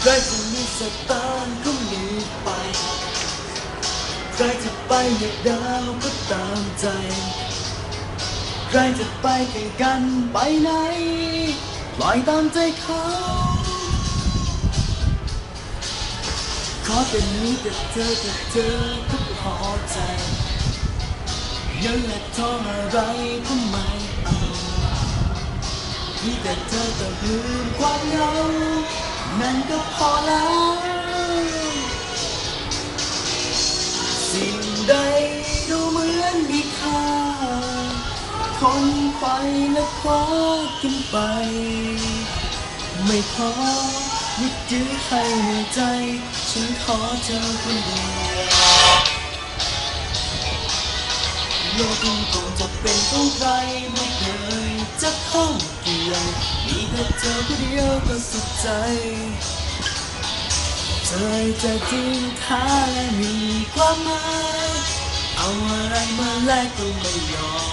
ใครจะมีสตางค์ก็มีไป ใครจะไปเหยียบดาวก็ตามใจ ใครจะไปแข่งกันไปไหนปล่อยตามใจเขา ขอเป็นนี้กับเธอกับเธอก็พอใจเงินและท้องอะไรก็ไม่เอามีแต่เธอกับลืมความเหงา พอแล้ว สิ่งใดดูเหมือนมีค่าคนไปและคว้ากันไป ไม่ขอยึดยื้อให้ในใจ ฉันขอเธอคนเดียวโลกนี้คงจะเป็นของใครไม่เคยจะข้องเกี่ยวมีแต่เธอคนเดียวก็สุขใจ เธอจะทิ้งค่าและมีความหมายเอาอะไรมาแลกก็ไม่ยอม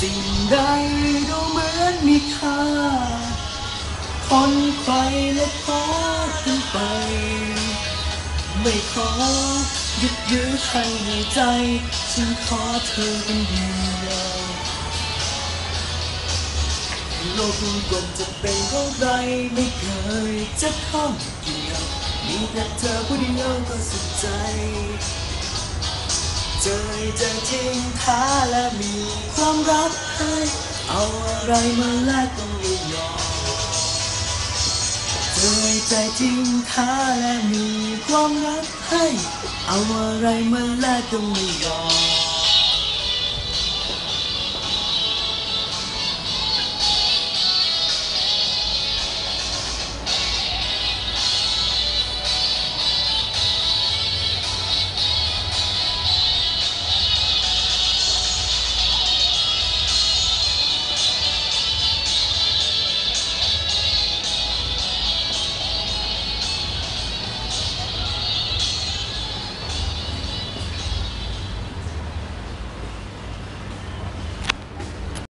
สิ่งใดดูเหมือนมีค่า คนใครและขอกันไป ไม่ขอยึดยื้อให้ในใจฉันขอเธอคนเดียวโลกกลมจะเป็นของใครไม่เคยจะข้องเกี่ยวมีแต่เธอผู้เดียวก็สุขใจ รับให้เอาอะไรมาแลกก็ไม่ยอมเจอใจจริงท้าและมีความรักให้ เอาอะไรมาแลกก็ไม่ยอม